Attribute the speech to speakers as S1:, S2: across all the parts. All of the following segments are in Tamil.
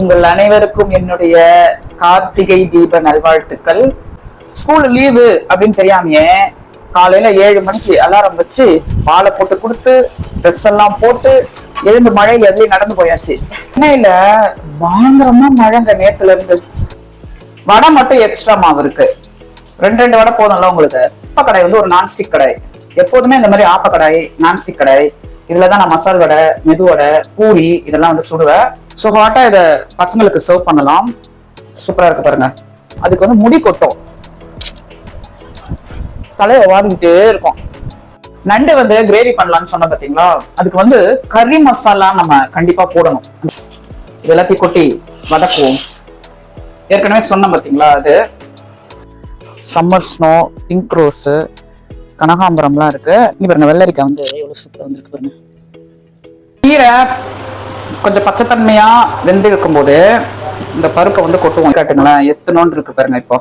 S1: உங்கள் அனைவருக்கும் என்னுடைய கார்த்திகை தீப நல்வாழ்த்துக்கள். ஸ்கூல் லீவு அப்படின்னு தெரியாமையே காலையில ஏழு மணிக்கு அலாரம் வச்சு பாலை போட்டு கொடுத்து ட்ரெஸ் எல்லாம் போட்டு எழுந்து மழையில எதுலயும் நடந்து போயாச்சு. சென்னையில பயங்கரமா மழைங்க நேத்துல இருந்து. வடை மட்டும் எக்ஸ்ட்ரா மாவு இருக்கு. ரெண்டு ரெண்டு வடை போதும்ல உங்களுக்கு? ஆப்ப கடை வந்து ஒரு நான்ஸ்டிக் கடை எப்போதுமே இந்த மாதிரி ஆப்ப கடை நான்ஸ்டிக் கடை இதுலதான் நான் மசால் வடை மெது வடை பூரி இதெல்லாம் வந்து சுடுவேன். ஸோ ஹாட்டாக இதை பசங்களுக்கு சர்வ் பண்ணலாம். சூப்பரா இருக்கு பாருங்க. அதுக்கு வந்து முடி கொட்டும். தலையை வாங்கிட்டே இருக்கும். நண்டு வந்து கிரேவி பண்ணலாம்னு சொன்ன பார்த்தீங்களா அதுக்கு வந்து கறி மசாலா நம்ம கண்டிப்பாக போடணும். இது எல்லாத்தையும் கொட்டி வதக்குவோம். ஏற்கனவே சொன்னோம் பார்த்தீங்களா அது? சம்மர் ஸ்னோ பிங்க் ரோஸு கனகாம்பரம்லாம் இருக்கு. நீ பாருங்க வெள்ளரிக்காய் வந்து எவ்வளவு சூப்பராக வந்துருக்கு பாருங்க. கீரை கொஞ்சம் பச்சைத்தன்மையா வெந்து இருக்கும்போது இந்த பருப்பை வந்து கொட்டுவோம். காட்டுங்களேன். எத்தனோன்னு இருக்கு பாருங்க இப்போ.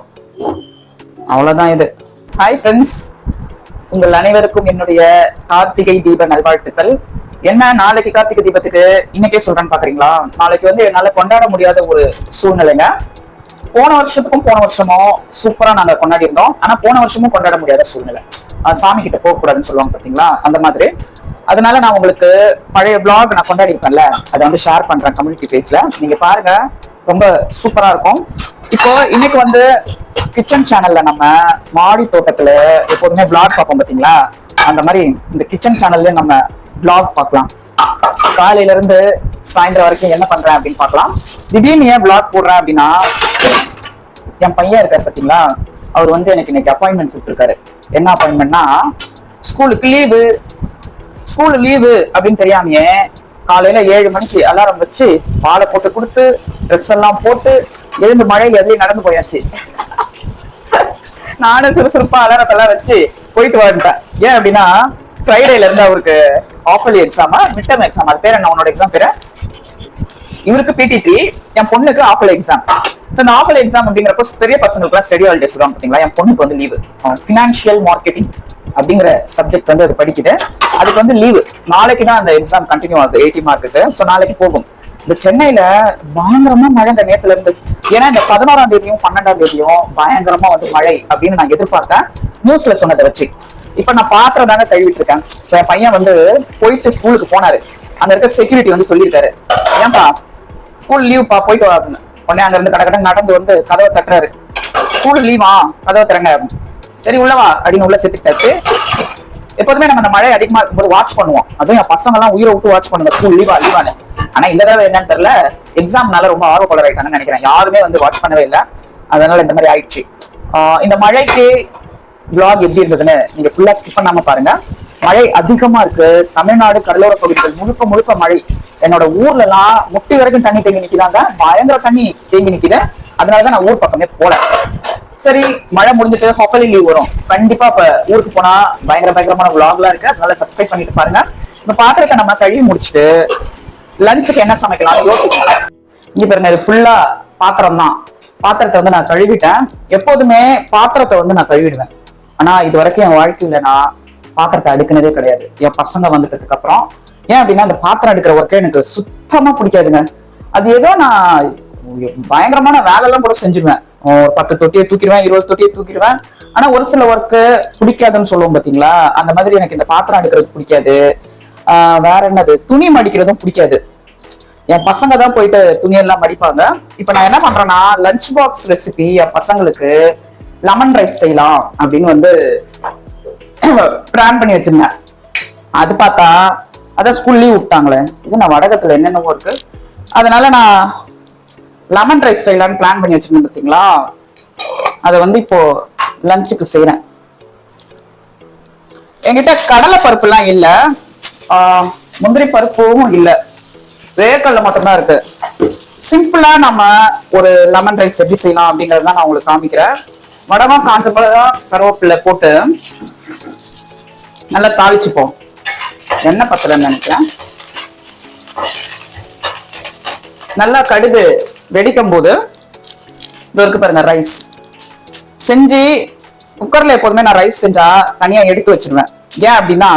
S1: அவ்வளவுதான் இது. ஹாய் ஃப்ரெண்ட்ஸ் உங்கள் அனைவருக்கும் என்னுடைய கார்த்திகை தீப நல்வாழ்த்துக்கள். என்ன நாளைக்கு கார்த்திகை தீபத்துக்கு இன்னைக்கே சொல்றேன்னு பாக்குறீங்களா? நாளைக்கு வந்து என்னால கொண்டாட முடியாத ஒரு சூழ்நிலைங்க. போன வருஷத்துக்கும் போன வருஷமும் சூப்பரா நாங்க கொண்டாடி இருந்தோம். ஆனா போன வருஷமும் கொண்டாட முடியாத சூழ்நிலை. சாமி கிட்ட போக கூடாதுன்னு சொல்லுவாங்க பாத்தீங்களா? அந்த மாதிரி. அதனால நான் உங்களுக்கு பழைய பிளாக் நான் கொண்டாடி இருப்பேன்ல அதை வந்து ஷேர் பண்றேன் கம்யூனிட்டி பேஜ்ல நீங்க பாருங்க ரொம்ப சூப்பரா இருக்கும். இப்போ இன்னைக்கு வந்து கிச்சன் சேனல்ல நம்ம மாடி தோட்டத்துல எப்போதுமே பிளாக் பார்ப்போம் பாத்தீங்களா? அந்த மாதிரி இந்த கிச்சன் சேனல்ல நம்ம பிளாக் பார்க்கலாம். காலையில இருந்து சாயந்தரம் வரைக்கும் என்ன பண்றேன் அப்படின்னு பார்க்கலாம். திடீர்னு ஏன் பிளாக் போடுறேன் அப்படின்னா என் பையன் இருக்காரு பாத்தீங்களா? அவர் வந்து எனக்கு இன்னைக்கு அப்பாயின்மெண்ட் கொடுத்துருக்காரு. என்ன அப்பாயின்மெண்ட்னா ஸ்கூலுக்கு லீவு ஸ்கூல் லீவு அப்படின்னு தெரியாமையே காலையில ஏழு மணிக்கு அலாரம் வச்சு பாலை போட்டு கொடுத்து ட்ரெஸ் எல்லாம் போட்டு எழுந்து மழையில எதுலயும் நடந்து போயாச்சு. நானும் சுறுசுறுப்பா அலாரத்தெல்லாம் வச்சு போயிட்டு வந்துட்டேன். ஏன் அப்படின்னா ஃப்ரைடேல இருந்து அவருக்கு ஆஃபர்லி எக்ஸாமா மிட் டர்ம் எக்ஸாம் அது பேர் என்ன உன்னோட எக்ஸாம் பேரு? இவருக்கு பிடிடி என் பொண்ணுக்கு ஆஃபல் எக்ஸாம் ஸோ இந்த ஆஃபல் எக்ஸாம் அப்படிங்கிறப்போ பெரிய பசங்களுக்குலாம் ஸ்டடி ஹாலிடேஸ் சொல்லுவாங்க பார்த்தீங்களா என் பொண்ணுக்கு வந்து லீவு ஃபினான்ஷியல் மார்க்கெட்டிங் அப்படிங்கிற சப்ஜெக்ட் வந்து அது படிக்குது. அதுக்கு வந்து லீவு நாளைக்கு தான் அந்த எக்ஸாம் கண்டினியூ ஆகுது எயிட்டி மார்க்குக்கு ஸோ நாளைக்கு போகும். இந்த சென்னையில பயங்கரமா மழை இந்த நேரத்துல இருந்து. ஏன்னா இந்த பதினோராம் தேதியும் பன்னெண்டாம் தேதியும் பயங்கரமா வந்து மழை அப்படின்னு நான் எதிர்பார்த்தேன். நியூஸ்ல சொன்னதை வச்சு. இப்ப நான் பாத்திரம் தாங்க கழுவிட்டு இருக்கேன். என் பையன் வந்து போயிட்டு ஸ்கூலுக்கு போனாரு. அங்க இருக்க செக்யூரிட்டி வந்து சொல்லியிருக்காரு. ஏன்பா ஸ்கூல் லீவ்ப்பா போயிட்டு வா அப்படின்னு. உடனே அங்க இருந்து கடை நடந்து வந்து கதவை தட்டுறாரு. ஸ்கூல் லீவா கதவை திறங்க அப்படின்னு. சரி உள்ளவா அப்படின்னு உள்ள செத்துக்கிட்டாச்சு. எப்போதுமே நம்ம அந்த மழை அதிகமா இருக்கும்போது வாட்ச் பண்ணுவோம். அதுவும் என் பசங்க எல்லாம் உயிரை விட்டு வாட்ச் பண்ணுங்க. ஸ்கூல் லீவா லீவானு ஆனா இந்த தடவை என்னன்னு தெரியல. எக்ஸாம்னால ரொம்ப ஆர்வக்கொலர் ஆயிட்டாங்கன்னு நினைக்கிறேன். யாருமே வந்து வாட்ச் பண்ணவே இல்லை. அதனால இந்த மாதிரி ஆயிடுச்சு. ஆஹ் இந்த மழைக்கு விளாக் எப்படி இருந்ததுன்னு நீங்க ஃபுல்லா ஸ்கிப் பண்ணாம பாருங்க. மழை அதிகமா இருக்கு. தமிழ்நாடு கடலோர பகுதிகள் முழுக்க முழுக்க மழை. என்னோட ஊர்ல எல்லாம் முட்டி வரைக்கும் தண்ணி தேங்கி நிக்கிறாங்க பயங்கர தண்ணி தேங்கி நிக்குது. அதனாலதான் நான் ஊர் பக்கமே போல. சரி மழை முடிஞ்சிட்டு ஹாஃபலி லீவ் வரும். கண்டிப்பா இப்ப ஊருக்கு போனா பயங்கர பயங்கரமான vlogலாம் இருக்கு. அதனால சப்ஸ்கிரைப் பண்ணிட்டு பாருங்க. இந்த பாத்திரத்தை நம்ம கழுவி முடிச்சுட்டு லஞ்சுக்கு என்ன சமைக்கலாம் யோசிக்கலாம். இங்க பாருங்க இது ஃபுல்லா பாத்திரம் தான். பாத்திரத்தை வந்து நான் கழுவிட்டேன். எப்போதுமே பாத்திரத்தை வந்து நான் கழுவிடுவேன். ஆனா இது வரைக்கும் என் வாழ்க்கையில நான் பாத்திரத்தை அடுக்குனதே கிடையாது. என் பசங்க வந்துட்டதுக்கு அப்புறம். ஏன் அப்படின்னா அந்த பாத்திரம் எடுக்கிற ஒர்க்கே எனக்கு சுத்தமா பிடிக்காதுங்க. அது ஏதோ நான் பயங்கரமான வேலைலாம் கூட செஞ்சிருவேன். ஒரு பத்து தொட்டியை தூக்கிடுவேன் இருபது தொட்டியை தூக்கிடுவேன். ஆனா ஒரு சில ஒர்க்கு பிடிக்காதுன்னு சொல்லுவோம் பாத்தீங்களா? அந்த மாதிரி எனக்கு இந்த பாத்திரம் எடுக்கிறது பிடிக்காது. ஆஹ் வேற என்னது? துணி மடிக்கிறதும் பிடிக்காது. என் பசங்க தான் போயிட்டு துணியெல்லாம் மடிப்பாங்க. இப்ப நான் என்ன பண்றேன்னா லஞ்ச் பாக்ஸ் ரெசிபி என் பசங்களுக்கு லெமன் ரைஸ் செய்யலாம் அப்படின்னு வந்து பிளான் பண்ணி வச்சிருந்தேன். அது பார்த்தா அதான் ஸ்கூல் லீவ் விட்டாங்களே. இது நான் வடகத்துல என்னென்னவோ இருக்கு. அதனால நான் லெமன் ரைஸ் செய்யலான்னு பிளான் பண்ணி வச்சிருந்தேன் பார்த்தீங்களா அதை வந்து இப்போ லஞ்சுக்கு செய்யறேன் என்கிட்ட கடலை பருப்புலாம் இல்ல. முந்திரி பருப்பும் இல்ல. வேர்க்கடலை மட்டும்தான் இருக்கு. சிம்பிளா நம்ம ஒரு லெமன் ரைஸ் எப்படி செய்யலாம் அப்படிங்கறத நான் உங்களுக்கு காமிக்கிறேன். வடமா காஞ்ச மிளகா கருவேப்பிலை போட்டு நல்லா தாளிச்சுப்போம். எண்ணெய் பத்திரம் நினைக்கிறேன். நல்லா கடுகு வெடிக்கும் போது இது இருக்கு பாருங்க ரைஸ் செஞ்சு குக்கர்ல எப்போதுமே நான் ரைஸ் செஞ்சா தனியா எடுத்து வச்சிருவேன். ஏன் அப்படின்னா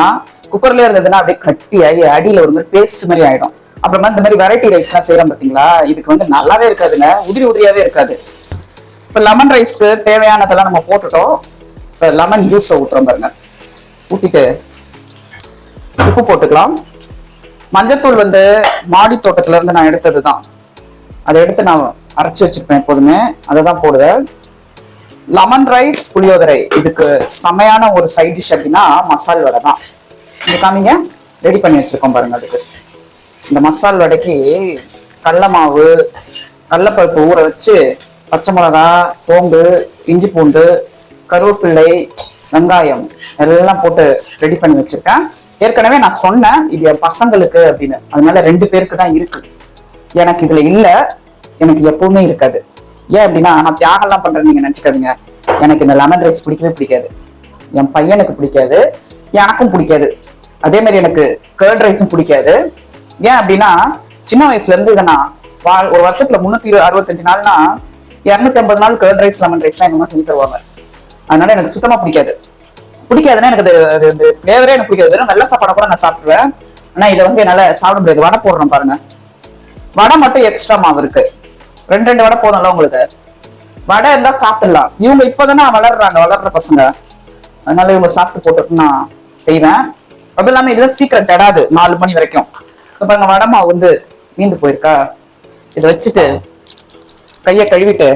S1: குக்கர்ல இருந்ததுன்னா அப்படியே கட்டி ஆகி அடியில ஒரு மாதிரி பேஸ்ட் மாதிரி ஆயிடும். அப்புறமா இந்த மாதிரி வெரைட்டி ரைஸ் எல்லாம் செய்யறோம் பாத்தீங்களா? இதுக்கு வந்து நல்லாவே இருக்காதுங்க. உதிரி உதிரியாவே இருக்காது. இப்ப லெமன் ரைஸ்க்கு தேவையானதெல்லாம் நம்ம போட்டுட்டோம். இப்ப லெமன் ஜூஸை ஊட்டுறோம் பாருங்க. ஊத்திட்டு உப்பு போட்டுக்கலாம். மஞ்சத்தூள் வந்து மாடி தோட்டத்துல இருந்து நான் எடுத்தது தான் அதை எடுத்து நான் அரைச்சி வச்சிருப்பேன் எப்போதுமே. அதை தான் போடுவேன். லெமன் ரைஸ் புளியோதரை. இதுக்கு செமையான ஒரு சைட் டிஷ் அப்படின்னா மசால் வடை தான். இது காமிங்க. ரெடி பண்ணி வச்சிருக்கோம் பாருங்க அதுக்கு. இந்த மசால் வடைக்கு கடல மாவு கடலப்பருப்பு ஊற வச்சு பச்சை மிளகா சோம்பு இஞ்சி பூண்டு கருவேப்பிள்ளை வெங்காயம் எல்லாம் போட்டு ரெடி பண்ணி வச்சிருக்கேன். ஏற்கனவே நான் சொன்னேன் இது என் பசங்களுக்கு அப்படின்னு. அதனால ரெண்டு பேருக்கு தான் இருக்குது எனக்கு இதுல இல்ல. எனக்கு எப்பவுமே இருக்காது. ஏன் அப்படின்னா நான் தியாகம்லாம் பண்றேன்னு நீங்க நினைச்சுக்காதீங்க. எனக்கு இந்த லெமன் ரைஸ் பிடிக்கவே பிடிக்காது. என் பையனுக்கு பிடிக்காது. எனக்கும் பிடிக்காது. அதே மாதிரி எனக்கு கேர்ட் ரைஸும் பிடிக்காது. ஏன் அப்படின்னா சின்ன வயசுல இருந்து இதை நான் வா- ஒரு வருஷத்துல முன்னூத்தி அறுபத்தஞ்சு நாள்னா இரநூத்தி ஐம்பது நாள் கேர்ட் ரைஸ் லெமன் ரைஸ் எங்க செஞ்சு தருவாங்க. அதனால எனக்கு சுத்தமா பிடிக்காது. பிடிக்காதுன்னா எனக்கு அது அது எனக்கு பிடிக்காது. வெறும் வெள்ளை சாப்பாடை கூட நான் சாப்பிடுவேன் ஆனா இதை வந்து என்னால சாப்பிட முடியாது. வடை போடுறோம் பாருங்க. வடை மட்டும் எக்ஸ்ட்ரா மாவு இருக்கு. ரெண்டு ரெண்டு வடை போதும்ல உங்களுக்கு? வடை இருந்தா சாப்பிடலாம். இவங்க இப்பதானே வளர்றாங்க வளர்ற பசங்க. அதனால இவங்க சாப்பிட்டு போட்டுட்டு நான் செய்வேன். அது இல்லாம இதுல சீக்கிரம் கெடாது நாலு மணி வரைக்கும். பாருங்க வடை மாவு வந்து மீந்து போயிருக்கா? இதை வச்சுட்டு கையை கழுவிட்டு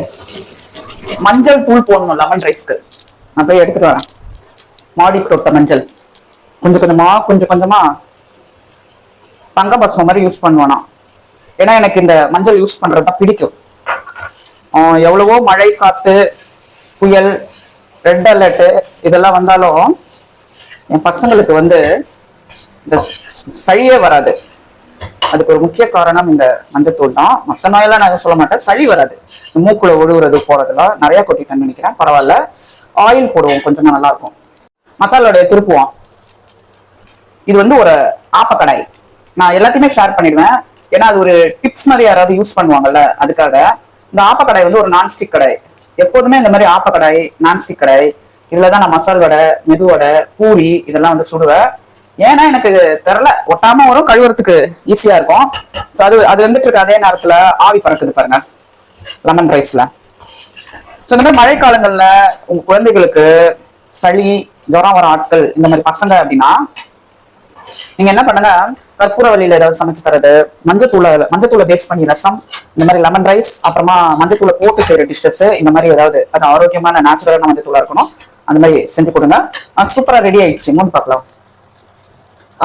S1: மஞ்சள் தூள் போடணும் லெமன் ரைஸ்க்கு நான் போய் எடுத்துட்டு வரேன். மாடி தொட்ட மஞ்சள். கொஞ்சம் கொஞ்சமா கொஞ்சம் கொஞ்சமா தங்க பசுமை மாதிரி யூஸ் பண்ணுவானா நான் ஏன்னா எனக்கு இந்த மஞ்சள் யூஸ் பண்றது தான் பிடிக்கும் எவ்வளவோ மழை காத்து புயல் ரெட் அலர்ட் இதெல்லாம் வந்தாலும் என் பசங்களுக்கு வந்து இந்த சளியே வராது. அதுக்கு ஒரு முக்கிய காரணம் இந்த மஞ்சத்தூள் தான். மற்ற நோயெல்லாம் நான் சொல்ல மாட்டேன். சளி வராது. இந்த மூக்குல ஒழுகுறது போறதுலாம் நிறைய கொட்டிட்டேன்னு நினைக்கிறேன். பரவாயில்ல. ஆயில் போடுவோம். கொஞ்சமா நல்லா இருக்கும் மசாலோடைய திருப்புவோம். இது வந்து ஒரு ஆப்பக்கடாய். நான் எல்லாத்தையுமே ஷேர் பண்ணிடுவேன். ஏன்னா அது ஒரு டிப்ஸ் மாதிரி யாராவது யூஸ் பண்ணுவாங்கல்ல அதுக்காக. இந்த ஆப்பக்கடாய் வந்து ஒரு நான்ஸ்டிக் கடாய். எப்போதுமே இந்த மாதிரி ஆப்பக்கடாய் நான்ஸ்டிக் கடாய் இல்லதான் தான் நான் மசால் வடை மெது வடை பூரி இதெல்லாம் வந்து சுடுவேன். ஏன்னா எனக்கு தெரில ஒட்டாம வரும் கழுவுறதுக்கு ஈஸியா இருக்கும். ஸோ அது அது வந்துட்டு இருக்க அதே நேரத்துல ஆவி பறக்குது பாருங்க லெமன் ரைஸ்ல ஸோ இந்த மாதிரி மழை காலங்கள்ல உங்க குழந்தைகளுக்கு சளி ஜுரம் வர ஆட்கள் இந்த மாதிரி பசங்க அப்படின்னா நீங்க என்ன பண்ணுங்க கற்பூர வழியில ஏதாவது சமைச்சு தரது மஞ்சத்தூளை மஞ்சத்தூளை பேஸ் பண்ணி ரசம் இந்த மாதிரி லெமன் ரைஸ் அப்புறமா மஞ்சத்தூளை போட்டு செய்யற டிஷ்ஷஸ் இந்த மாதிரி ஏதாவது அது ஆரோக்கியமான நேச்சுரலான மஞ்சத்தூளா இருக்கணும். அந்த மாதிரி செஞ்சு கொடுங்க. சூப்பரா ரெடி ஆயிடுச்சு. மூணு பார்க்கலாம்.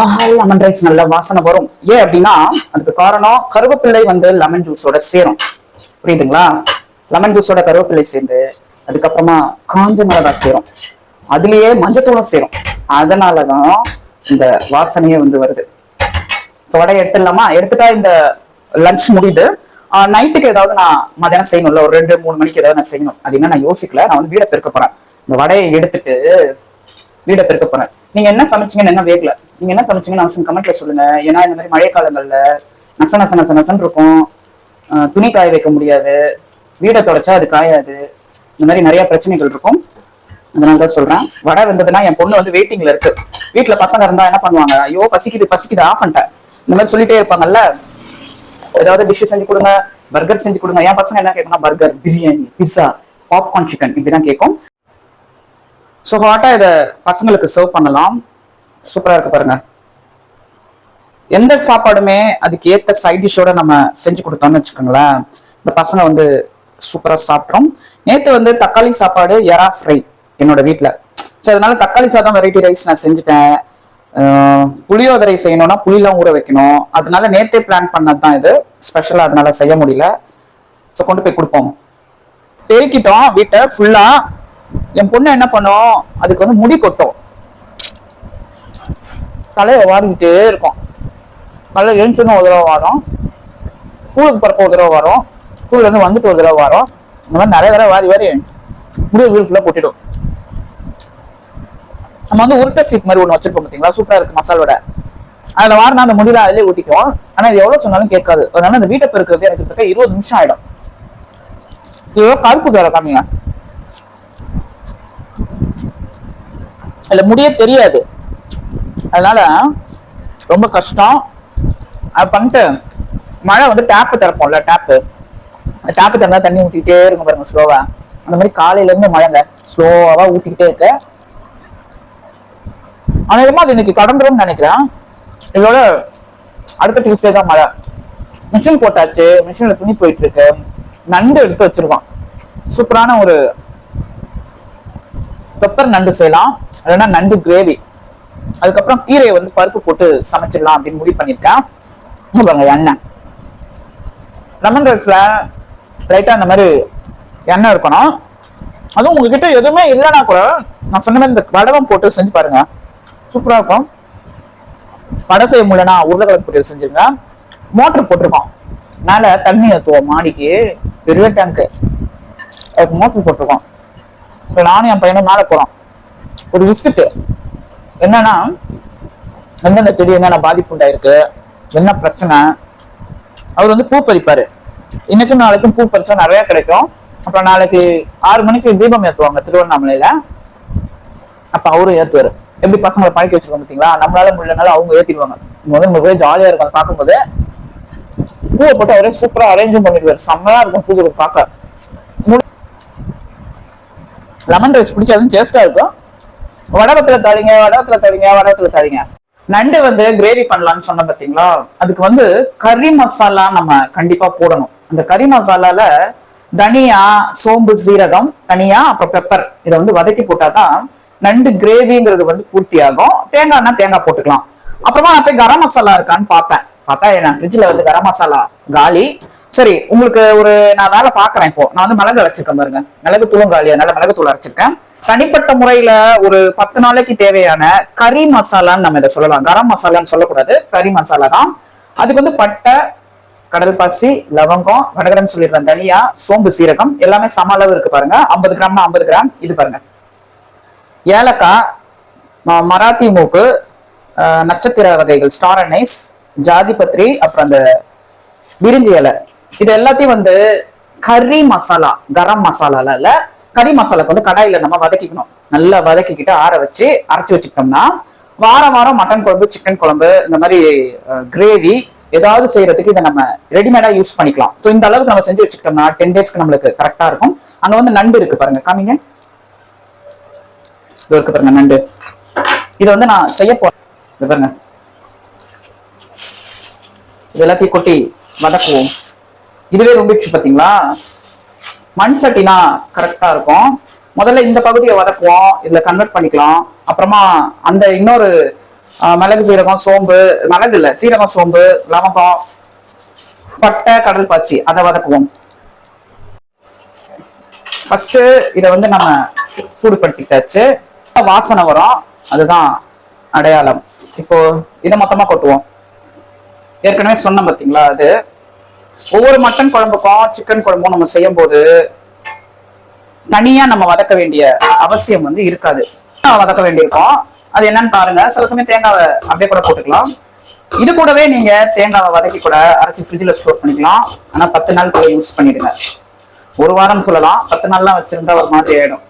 S1: ஆஹா லெமன் ரைஸ் நல்ல வாசனை வரும். ஏன் அப்படின்னா அதுக்கு காரணம் கருவேப்பிள்ளை வந்து லெமன் ஜூஸோட சேரும். புரியுதுங்களா? லெமன் ஜூஸோட கருவேப்பிள்ளை சேர்ந்து அதுக்கப்புறமா காஞ்ச மிளகாய் சேரும். அதுலயே மஞ்சத்தூளும் சேரும். அதனாலதான் இந்த வாசனையே வந்து வருது. So, வடையை எடுத்துடலாமா? எடுத்துட்டா இந்த லஞ்ச் முடியுது. நைட்டுக்கு ஏதாவது நான் மதியானம் செய்யணும்ல ஒரு ரெண்டு மூணு மணிக்கு ஏதாவது நான் செய்யணும். அது என்ன நான் யோசிக்கல. நான் வந்து வீடை பெருக்க போறேன். இந்த வடையை எடுத்துட்டு வீடை பெருக்க போறேன். நீங்க என்ன சமைச்சீங்கன்னு என்ன வேகல. நீங்க என்ன சமைச்சீங்கன்னு அவசியம் கமெண்ட்ல சொல்லுங்க. ஏன்னா இந்த மாதிரி மழை காலங்கள்ல நச நச நச நசன்னு இருக்கும். துணி காய வைக்க முடியாது. வீடை தொடச்சா அது காயாது. இந்த மாதிரி நிறைய பிரச்சனைகள் இருக்கும். அதனால தான் சொல்றேன். வடை வந்ததுன்னா என் பொண்ணு வந்து வெயிட்டிங்ல இருக்கு. வீட்டுல பசங்க இருந்தா என்ன பண்ணுவாங்க? ஐயோ பசிக்குது பசிக்குது ஆஃப் பண்ணிட்டேன். இந்த மாதிரி சொல்லிட்டே இருப்பாங்கல்ல? ஏதாவது டிஷ் செஞ்சு கொடுங்க பர்கர் செஞ்சு கொடுங்க. என் பசங்க என்ன கேட்கணும் burger biryani pizza popcorn chicken இப்படிதான் கேட்கும். ஸோ ஹாட்டா இதை பசங்களுக்கு சர்வ் பண்ணலாம். சூப்பரா இருக்கு பாருங்க. எந்த சாப்பாடுமே அதுக்கு ஏத்த சைட் டிஷ்ஷோட நம்ம செஞ்சு கொடுத்தோம்னு வச்சுக்கோங்களேன். இந்த பசங்க வந்து சூப்பரா சாப்பிட்றோம் நேத்து வந்து தக்காளி சாப்பாடு எறா ஃப்ரை என்னோட வீட்டில் சரி அதனால தக்காளி சாதம் வெரைட்டி ரைஸ் நான் செஞ்சுட்டேன். புளியோதரை செய்யணும்னா புளிலாம் ஊற வைக்கணும். அதனால நேத்தே பிளான் பண்ணது தான் இது ஸ்பெஷலாக அதனால செய்ய முடியல. ஸோ கொண்டு போய் கொடுப்போம். பெருக்கிட்டோம் வீட்டை ஃபுல்லாக என் பொண்ணு என்ன பண்ணோம்? அதுக்கு வந்து முடி கொட்டும். தலையை வாரிக்கிட்டே இருக்கும். நல்லா எழுந்துன்னு ஒரு தடவை வரும். ஸ்கூலுக்கு பிறக்க ஒரு தடவை வரும். ஸ்கூல்லேருந்து வந்துட்டு ஒரு தடவை வரும். இந்த மாதிரி நிறைய தடவை வாரி வாரி முடிவு வீடு ஃபுல்லாக போட்டுடும். நம்ம வந்து உருட்டை சீட் மாதிரி ஒன்று வச்சிருப்போம் பார்த்தீங்களா? சூப்பரா இருக்கு மசாலோட. வடை அதில் வாரினா அந்த முடியல அதிலே ஊட்டிக்குவோம் ஆனா இது எவ்வளோ சொன்னாலும் கேட்காது. அதனால அந்த வீட்டை பெருக்கிறது எனக்கு இருக்க இருபது நிமிஷம் ஆயிடும். இது கருப்பு தர காமிங்க. அதுல முடியே தெரியாது. அதனால ரொம்ப கஷ்டம். அது பண்ணிட்டு மழை வந்து டேப்பு திறப்போம்ல டேப்பு அந்த டேப்பு திறந்தா தண்ணி ஊற்றிக்கிட்டே இருக்கும் பாருங்க ஸ்லோவா அந்த மாதிரி காலையில இருந்து மழைங்க ஸ்லோவா ஊற்றிக்கிட்டே இருக்கு. அநேகமா அது இன்னைக்கு கடந்துரும் நினைக்கிறேன். இதோட அடுத்த டியூஸ்டே தான் மழை. மிஷின் போட்டாச்சு. மிஷின்ல துணி போயிட்டு இருக்கு நண்டு எடுத்து வச்சிருக்கோம். சூப்பரான ஒரு பெப்பர் நண்டு செய்யலாம். இல்லைன்னா நண்டு கிரேவி அதுக்கப்புறம் கீரையை வந்து பருப்பு போட்டு சமைச்சிடலாம் அப்படின்னு முடிவு பண்ணியிருக்கேன். இங்க பாருங்க எண்ணெய். லெமன் ரைஸில் லைட்டா அந்த மாதிரி எண்ணெய் இருக்கணும். அதுவும் உங்ககிட்ட எதுவுமே இல்லைன்னா கூட நான் சொன்ன மாதிரி இந்த வடகம் போட்டு செஞ்சு பாருங்க. சூப்பரா இருக்கும். படை செய்ய முடியலனா உருளைக்கிழங்கு பொரியல் செஞ்சுருங்க. மோட்டர் போட்டிருக்கோம். மேல தண்ணி ஏற்றுவோம் மாடிக்கு. பெரிய டேங்க்கு அதுக்கு மோட்டர் போட்டிருக்கோம். இப்போ நானும் என் பையனும் மேலே போறோம். ஒரு விசிட்டு என்னன்னா எந்தெந்த செடி என்னென்ன பாதிப்பு உண்டாயிருக்கு? என்ன பிரச்சனை? அவர் வந்து பூ பறிப்பாரு. இன்னைக்கும் நாளைக்கும் பூ பறிச்சா நிறைய கிடைக்கும். அப்புறம் நாளைக்கு ஆறு மணிக்கு தீபம் ஏத்துவாங்க திருவண்ணாமலையில. அப்ப அவரும் ஏத்துவாரு. எப்படி பசங்களை பழக்கி வச்சிருக்கோம் பாத்தீங்களா நம்மளால முடியலனால அவங்க ஏத்திடுவாங்க. முதல் ஜாலியா இருக்கும் அதை பார்க்கும்போது பூவை போட்டு அவரே சூப்பரா அரேஞ்சும் பண்ணிடுவாரு. செம்மையா இருக்கும் பூஜை பார்க்க. லெமன் ரைஸ் பிடிச்சாலும் டேஸ்டா இருக்கும். வடகத்துல தாளிங்க வடகத்துல தாளிங்க வடகத்துல தாளிங்க. நண்டு வந்து கிரேவி பண்ணலாம்னு சொன்ன பாத்தீங்களா அதுக்கு வந்து கறி மசாலா நம்ம கண்டிப்பா போடணும். அந்த கறி மசாலால தனியா சோம்பு சீரகம் தனியா அப்புறம் பெப்பர் இதை வந்து வதக்கி போட்டாதான் நண்டு கிரேவிங்கிறது வந்து பூர்த்தி ஆகும் தேங்காய்னா தேங்காய் போட்டுக்கலாம். அப்புறமா நான் போய் கரம் மசாலா இருக்கான்னு பார்த்தேன். பார்த்தா நான் ஃப்ரிட்ஜில் வந்து கரம் மசாலா காலி. சரி உங்களுக்கு ஒரு நான் வேலை பாக்குறேன் இப்போ. நான் வந்து மிளகு அரைச்சிருக்கேன் பாருங்க. மிளகு தூளும் காலி. அதனால மிளகு தூள் அரைச்சிருக்கேன். தனிப்பட்ட முறையில ஒரு பத்து நாளைக்கு தேவையான கறி மசாலான்னு நம்ம இதை சொல்லலாம். கரம் மசாலான்னு சொல்லக்கூடாது. கறி மசாலா தான். அதுக்கு வந்து பட்டை கடல் பாசி லவங்கம் வடகரம் சொல்லிடுறேன் தனியா. சோம்பு சீரகம். எல்லாமே சம அளவு இருக்கு பாருங்க. ஐம்பது கிராம்னா ஐம்பது கிராம். இது பாருங்க. ஏலக்காய் மராத்தி மூக்கு நட்சத்திர வகைகள் ஸ்டார் அனைஸ் ஜாதிபத்ரி அப்புறம் அந்த விரிஞ்சி இலை. இது எல்லாத்தையும் வந்து கறி மசாலா கரம் மசாலால இல்ல கறி மசாலாக்கு வந்து கடாயில நம்ம வதக்கிக்கணும். நல்லா வதக்கிக்கிட்டு ஆற வச்சு அரைச்சு வச்சுக்கிட்டோம்னா வாரம் வாரம் மட்டன் குழம்பு சிக்கன் குழம்பு இந்த மாதிரி கிரேவி ஏதாவது செய்யறதுக்கு இதை நம்ம ரெடிமேடா யூஸ் பண்ணிக்கலாம். ஸோ இந்த அளவுக்கு நம்ம செஞ்சு வச்சுக்கிட்டோம்னா டென் டேஸ்க்கு நம்மளுக்கு கரெக்டா இருக்கும். அங்க வந்து நண்டு இருக்கு பாருங்க. காமிங்க. இது இருக்கு பாருங்க நண்டு. இது வந்து நான் செய்ய போறேன். இது பாருங்க. இது எல்லாத்தையும் கொட்டி வதக்குவோம். இதுவே ரொம்பிடுச்சு பாத்தீங்களா? மண் சட்டினா கரெக்டா இருக்கும். முதல்ல இந்த பகுதியை வதக்குவோம். இதுல கன்வெர்ட் பண்ணிக்கலாம். அப்புறமா அந்த இன்னொரு மிளகு சீரகம் சோம்பு மிளகு இல்ல சீரகம் சோம்பு லவங்கம் பட்டை கடல் பாசி அதை வதக்குவோம். ஃபர்ஸ்ட் இதை வந்து நம்ம சூடுபடுத்திட்டாச்சு. வாசனை வரும். அதுதான் அடையாளம். இப்போ இதை மொத்தமா கொட்டுவோம். ஏற்கனவே சொன்னேன் பாத்தீங்களா அது? ஒவ்வொரு மட்டன் குழம்புக்கும் சிக்கன் குழம்பும் நம்ம செய்யும் போது தனியா நம்ம வதக்க வேண்டிய அவசியம் வந்து இருக்காது. வதக்க வேண்டியிருக்கோம். அது என்னன்னு பாருங்க. சில சமயம் தேங்காவை அப்படியே கூட போட்டுக்கலாம். இது கூடவே நீங்க தேங்காவை வதக்கி கூட அரைச்சி ஃப்ரிட்ஜில் ஸ்டோர் பண்ணிக்கலாம். ஆனா பத்து நாள் கூட யூஸ் பண்ணிடுங்க. ஒரு வாரம் சொல்லலாம். பத்து நாள்லாம் வச்சிருந்தா ஒரு மாதிரி ஆயிடும்.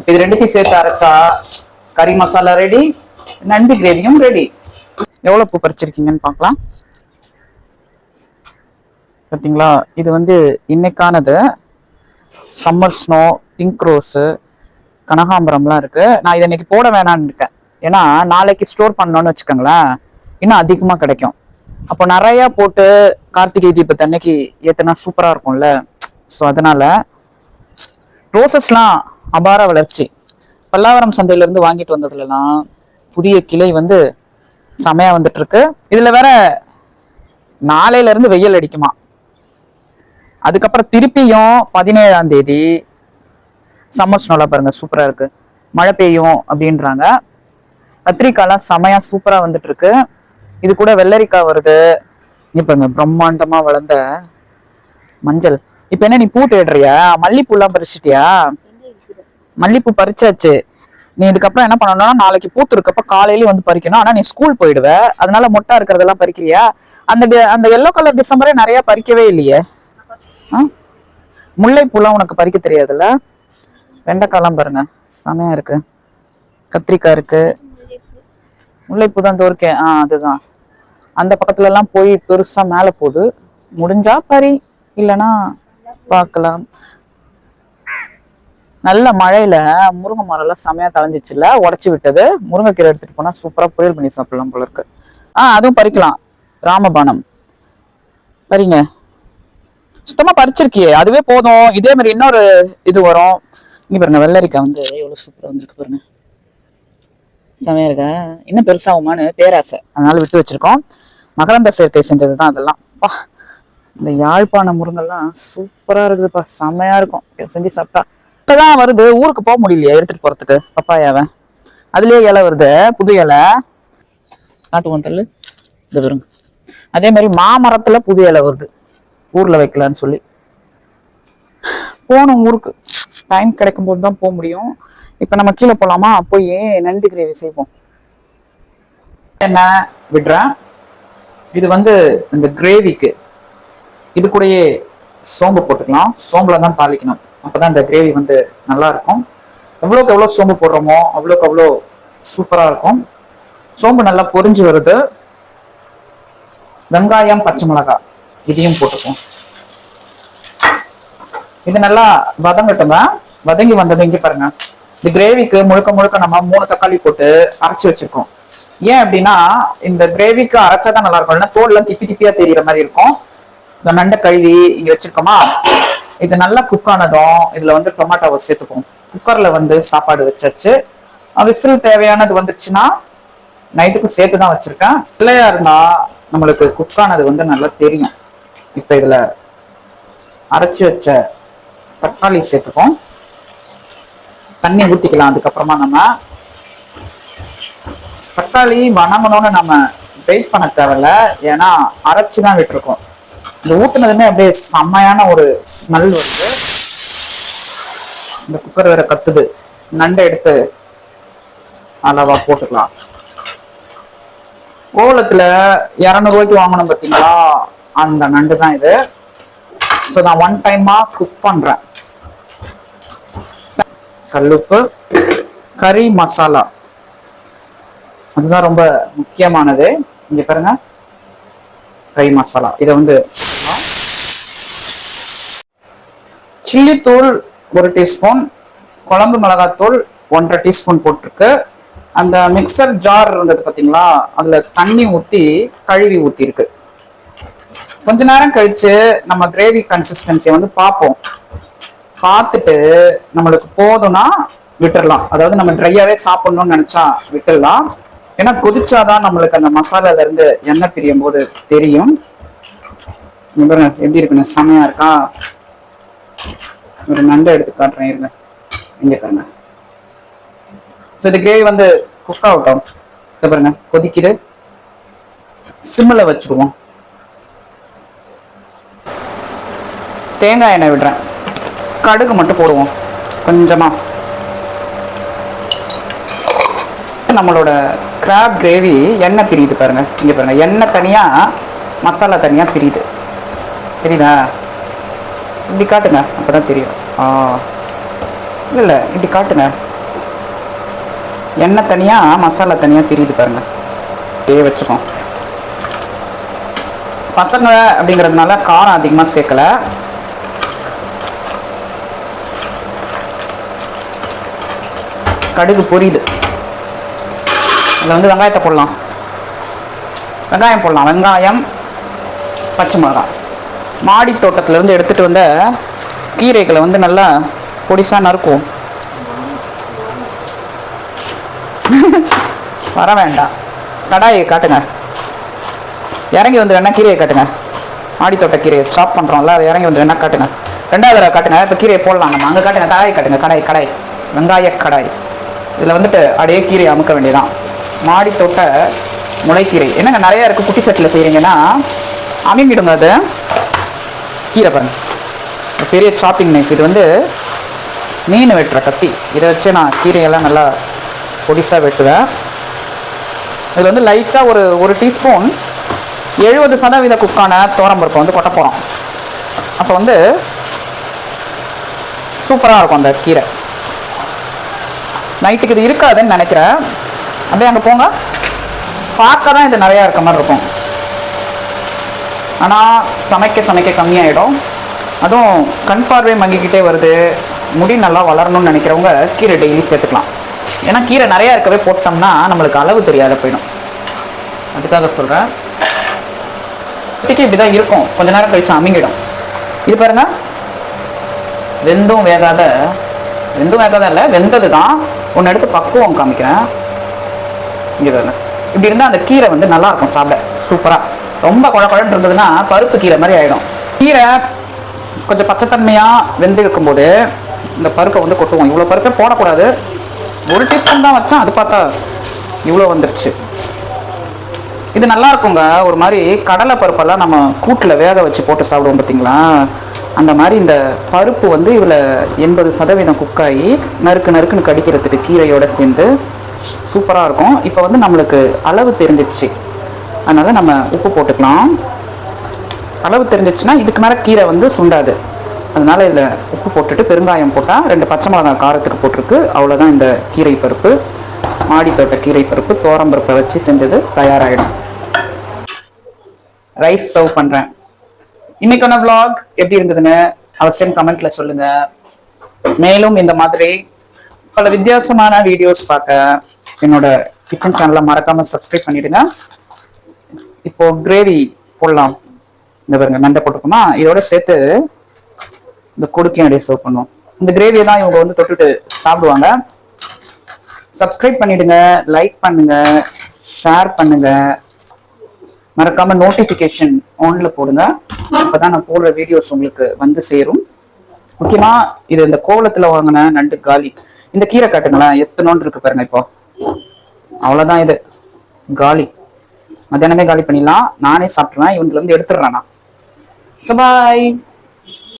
S1: இது ரெண்டுத்தையும் சேர்த்து அரைச்சா கறி மசாலா ரெடி நண்டு கிரேவியும் ரெடி எவ்வளவு பூ பறிச்சிருக்கீங்கன்னு பார்க்கலாம். பார்த்தீங்களா இது வந்து இன்னைக்கானது. சம்மர் ஸ்னோ பிங்க் ரோஸு கனகாம்பரம்லாம் இருக்கு. நான் இதை இன்னைக்கு போட வேணாம்னு இருக்கேன். ஏன்னா நாளைக்கு ஸ்டோர் பண்ணோன்னு வச்சுக்கோங்களேன் இன்னும் அதிகமாக கிடைக்கும். அப்போ நிறைய போட்டு கார்த்திகை தீபத்தன்னைக்கு ஏத்துனா சூப்பராக இருக்கும்ல. ஸோ அதனால ரோசஸ்லாம் அபார வளர்ச்சி. பல்லாவரம் சந்தையிலேருந்து வாங்கிட்டு வந்ததுலலாம் புதிய கிளை வந்து செமையா வந்துட்டு இருக்கு இதுல வேற நாளையில இருந்து வெயில் அடிக்குமா. அதுக்கப்புறம் திருப்பியும் பதினேழாம் தேதி சம்மர் ஸ்னோலாம் பாருங்க சூப்பரா இருக்கு. மழை பெய்யும் அப்படின்றாங்க. கத்திரிக்காய்லாம் செமையா சூப்பரா வந்துட்டு இருக்கு இது கூட வெள்ளரிக்காய் வருது. இப்போங்க பாருங்க பிரம்மாண்டமா வளர்ந்த மஞ்சள். இப்ப என்ன நீ பூ தேடுறியா? மல்லிப்பூலாம் பறிச்சிட்டியா? மல்லிப்பூ பறிச்சாச்சு. நீ இதுக்கப்புறம் என்ன பண்ணணும்னா நாளைக்கு பூத்து இருக்கப்ப காலையிலயும் வந்து பறிக்கணும். ஆனா நீ ஸ்கூல் போயிடுவ. அதனால மொட்டா இருக்கிறதெல்லாம் பறிக்கிறியா? அந்த அந்த எல்லோ கலர் டிசம்பரே நிறைய பறிக்கவே இல்லையே? ஆ? முல்லைப்பூலாம் உனக்கு பறிக்க தெரியாதுல்ல? வெண்டைக்காலாம் பாருங்க. செமையா இருக்கு. கத்திரிக்காய் இருக்கு. முல்லைப்பூ தான் தோற்கே. ஆ அதுதான். அந்த பக்கத்துல எல்லாம் போய் பெருசா மேல போகுது. முடிஞ்சா பறி. இல்லைன்னா பார்க்கலாம். நல்ல மழையில முருங்கை மரம் எல்லாம் செமையா தளைஞ்சிச்சுல உடச்சி விட்டது. முருங்கைக்கீரை எடுத்துட்டு போனா சூப்பரா புயல் பண்ணி சாப்பிடலாம் போல இருக்கு. ஆ அதுவும் பறிக்கலாம். ராமபானம். பறிங்க. சுத்தமா பறிச்சிருக்கியே. அதுவே போதும். இதே மாதிரி இன்னொரு இது வரும். இங்க பாருங்க வெள்ளரிக்காய் வந்து எவ்வளவு சூப்பரா வந்திருக்கு பாருங்க. செமையா இருக்கா? இன்னும் பெருசாகுமான்னு பேராசை. அதனால விட்டு வச்சிருக்கோம். மகரந்த சேர்க்கை செஞ்சதுதான் அதெல்லாம். பா இந்த யாழ்ப்பாண முருங்கெல்லாம் சூப்பரா இருக்குதுப்பா. செமையா இருக்கும். செஞ்சு சாப்பிட்டா. இப்பதான் வருது. ஊருக்கு போக முடியலையே எடுத்துட்டு போறதுக்கு. பப்பாயாவை. அதுலயே இலை வருது. புது இலை. காட்டுவோம் தள்ளு இது வருங்க அதே மாதிரி மாமரத்துல புது இலை வருது. ஊர்ல வைக்கலான்னு சொல்லி. போகணும் ஊருக்கு. டைம் கிடைக்கும் போது தான் போக முடியும். இப்ப நம்ம கீழே போலாமா? போய் நண்டு கிரேவி செய்வோம். என்ன விடுறேன் இது வந்து இந்த கிரேவிக்கு. இது கூடயே சோம்பு போட்டுக்கலாம். சோம்புல தான் தாளிக்கணும். அப்போதான் இந்த கிரேவி வந்து நல்லா இருக்கும் எவ்வளோக்கு எவ்வளோ சோம்பு போடுறோமோ அவ்வளோக்கு அவ்வளோ சூப்பரா இருக்கும். சோம்பு நல்லா பொரிஞ்சு வருது. வெங்காயம் பச்சை மிளகாய் இதையும் போட்டுக்குவோம். இது நல்லா வதங்கட்டுங்க. வதங்கி வந்தது இங்கே பாருங்க. இந்த கிரேவிக்கு முழுக்க முழுக்க நம்ம மூணு தக்காளி போட்டு அரைச்சு வச்சிருக்கோம். ஏன் அப்படின்னா இந்த கிரேவிக்கு அரைச்சாதான் நல்லா இருக்கும். இல்லைன்னா தோல்லாம் எல்லாம் திப்பி திப்பியா தெரியற மாதிரி இருக்கும். இந்த நண்டை கழுவி இங்க வச்சிருக்கோமா? இது நல்லா குக் ஆனதும் இதுல வந்து டொமேட்டோவை சேர்த்துப்போம். குக்கர்ல வந்து சாப்பாடு வச்சாச்சு. விசில் தேவையானது வந்துச்சுன்னா நைட்டுக்கு சேர்த்து தான் வச்சிருக்கேன். பிள்ளையா இருந்தா நம்மளுக்கு குக் ஆனது வந்து நல்லா தெரியும். இப்ப இதுல அரைச்சு வச்ச தக்காளி சேர்த்துப்போம். தண்ணி ஊத்திக்கலாம். அதுக்கப்புறமா நம்ம தக்காளி வணங்கணும்னு நம்ம வெயிட் பண்ண தேவையில்ல. ஏன்னா அரைச்சு தான் விட்டுருக்கோம். இந்த ஊத்துனதுமே அப்படியே செம்மையான ஒரு ஸ்மெல் வந்து இந்த குக்கர் வேற கத்துது. நண்டை எடுத்து அளவா போட்டுக்கலாம். கோலத்துல இரநூறுவாய்க்கு வாங்கணும் பாத்தீங்களா அந்த நண்டு தான் இது. ஸோ நான் ஒன் டைமா குக் பண்றேன். கல்லுப்பு கறி மசாலா. அதுதான் ரொம்ப முக்கியமானது. இங்க பாருங்க. கறி மசாலா. இதை வந்து சில்லித்தூள் ஒரு டீஸ்பூன் குழம்பு மிளகாத்தூள் ஒன்றரை டீஸ்பூன் போட்டிருக்கு. அந்த மிக்சர் ஜார் இருந்தது பார்த்தீங்களா அதில் தண்ணி ஊற்றி கழுவி ஊற்றிருக்கு கொஞ்ச நேரம் கழிச்சு நம்ம கிரேவி கன்சிஸ்டன்சியை வந்து பார்ப்போம். பார்த்துட்டு நம்மளுக்கு போதும்னா விட்டுறலாம். அதாவது நம்ம ட்ரையாவே சாப்பிட்ணுன்னு நினச்சா விட்டுடலாம் ஏன்னா கொதிச்சாதான் நம்மளுக்கு அந்த மசாலால இருந்து எண்ணெய் பிரியும் போது தெரியும் எப்படி இருக்குன்னு செமையா இருக்கா? ஒரு நண்டை எடுத்து காட்டுறேன் இருங்க. இங்க பாருங்க. ஸோ இந்த கிரேவி வந்து குக் ஆகட்டும். இதை பாருங்க. கொதிக்குது. சிம்மில் வச்சுருவோம் தேங்காய் எண்ணெய் விடுறேன். கடுகு மட்டும் போடுவோம். கொஞ்சமா. நம்மளோட கிராப் கிரேவி எண்ணெய் பிரியுது பாருங்க. இங்க பாருங்க. எண்ணெய் தனியா மசாலா தனியா பிரியுது. தெரியுதா? இப்படி காட்டுங்க அப்பதான் தெரியும். ஆ. இல்லை இல்லை இப்படி காட்டுங்க. எண்ணெய் தனியாக மசாலா தனியாக பிரியுது பாருங்க. இப்படியே வச்சுக்கோம் பசங்க அப்படிங்கிறதுனால காரம் அதிகமாக சேர்க்கல. கடுகு பொரியுது. அதில் வந்து வெங்காயத்தை போடலாம். வெங்காயம் போடலாம். வெங்காயம் பச்சை மிளகாய். மாடி தோட்டத்திலேருந்து எடுத்துகிட்டு வந்த கீரைகளை வந்து நல்லா பொடிசாக நறுக்குவோம். வர வேண்டாம். கடாயை காட்டுங்க. இறங்கி வந்து வேணா கீரையை காட்டுங்க. மாடி தோட்ட கீரையை சாப் பண்ணுறோம்ல அதை இறங்கி வந்து வேணா காட்டுங்க. ரெண்டாவது தடவை காட்டுங்க இப்போ கீரையை போடலாம் நம்ம. அங்கே காட்டுங்க கடாயை காட்டுங்க கடாய் கடாய். வெங்காய கடாய். இதில் வந்துட்டு அப்படியே கீரையை அமுக்க வேண்டியதான் மாடி தோட்ட முளைக்கீரை. என்னங்க நிறையா இருக்குது குட்டி செட்டில் செய்கிறீங்கன்னா அமிங்கிடுங்க அது. கீரை பாருங்க பெரிய சாப்பிங் நைஃப் இது வந்து மீன் வெட்டுற கத்தி. இதை வச்சு நான் கீரையெல்லாம் நல்லா பொடிசாக வெட்டுவேன். இதில் வந்து லைட்டாக ஒரு ஒரு டீஸ்பூன் எழுபது சதவீத குக்கான தோரம்பருப்பை வந்து கொட்ட போகிறோம் அப்போ வந்து சூப்பராக இருக்கும் அந்த கீரை. நைட்டுக்கு இது இருக்காதுன்னு நினைக்கிறேன். அப்படியே அங்கே போங்க. பார்க்க தான் இது நிறையா இருக்க மாதிரி இருக்கும். ஆனால் சமைக்க சமைக்க கம்மியாயிடும். அதுவும் கண் பார்வை மங்கிக்கிட்டே வருது. முடி நல்லா வளரணும்னு நினைக்கிறவங்க கீரை டெய்லி சேர்த்துக்கலாம். ஏன்னா கீரை நிறையா இருக்கவே போட்டோம்னா நம்மளுக்கு அளவு தெரியாத போயிடும். அதுக்காக சொல்கிறேன் இப்படிக்கு இப்படிதான் இருக்கும். கொஞ்ச நேரம் கழிச்சு அமிங்கிடும். இது பாருங்க. வெந்தும் வேகாத வெந்தும் வேகாத இல்லை வெந்தது தான் ஒன்று எடுத்து பக்குவம் காமிக்கிறேன். இங்கே பாருங்க. இப்படி இருந்தால் அந்த கீரை வந்து நல்லாயிருக்கும் சாப்பிட. சூப்பராக ரொம்ப குழ குழன்னு இருந்ததுன்னா பருப்பு கீரை மாதிரி ஆகிடும் கீரை கொஞ்சம் பச்சைத்தன்மையாக வெந்து இருக்கும்போது இந்த பருப்பை வந்து கொட்டுவோம். இவ்வளோ பருப்பே போடக்கூடாது. ஒரு டீஸ்பூன் தான் வச்சோம் அது பார்த்தா இவ்வளோ வந்துருச்சு. இது நல்லா இருக்குங்க. ஒரு மாதிரி கடலை பருப்பெல்லாம் நம்ம கூட்டில் வேக வச்சு போட்டு சாப்பிடுவோம் பார்த்தீங்களா? அந்த மாதிரி இந்த பருப்பு வந்து இதில் எண்பது சதவீதம் குக்காகி நறுக்கு நறுக்குன்னு கடிக்கிறதுக்கு கீரையோடு சேர்ந்து சூப்பராக இருக்கும். இப்போ வந்து நம்மளுக்கு அளவு தெரிஞ்சிருச்சு. அதனால் நம்ம உப்பு போட்டுக்கலாம். அளவு தெரிஞ்சிச்சுன்னா இதுக்கு மேலே கீரை வந்து சுண்டாது. அதனால இதில் உப்பு போட்டுட்டு பெருங்காயம் போட்டால் ரெண்டு பச்சை மிளகாய் காரத்துக்கு போட்டிருக்கு. அவ்வளோதான் இந்த கீரை பருப்பு. மாடி தோட்ட கீரை பருப்பு தோரம்பருப்பை வச்சு செஞ்சது தயாராகிடும் ரைஸ் சர்வ் பண்ணுறேன் இன்னைக்கான ப்ளாக் எப்படி இருந்ததுன்னு அவசியம் கமெண்ட்ல சொல்லுங்க. மேலும் இந்த மாதிரி பல வித்தியாசமான வீடியோஸ் பார்க்க என்னோட கிச்சன் சேனலை மறக்காம சப்ஸ்கிரைப் பண்ணிடுங்க. இப்போ கிரேவி போடலாம். இந்த பாருங்க நண்டை போட்டுக்கோமா இதோட சேர்த்து இந்த கொடுக்கையும் அப்படியே சர்வ் பண்ணுவோம். இந்த கிரேவியை தான் இவங்க வந்து தொட்டுட்டு சாப்பிடுவாங்க. சப்ஸ்கிரைப் பண்ணிடுங்க லைக் பண்ணுங்க ஷேர் பண்ணுங்க. மறக்காம நோட்டிபிகேஷன் ஆன்ல போடுங்க. அப்பதான் நான் போடுற வீடியோஸ் உங்களுக்கு வந்து சேரும். முக்கியமா இது இந்த கோவலத்துல வாங்கின நண்டு காலி. இந்த கீரை காட்டுங்களேன் எத்தனோன்னு இருக்கு பாருங்க இப்போ. அவ்வளவுதான் இது. காலி. மத்தியானமே காலி பண்ணிடலாம். நானே சாப்பிட்றேன் இவங்க இருந்து எடுத்துடுறேன் நான். பாய்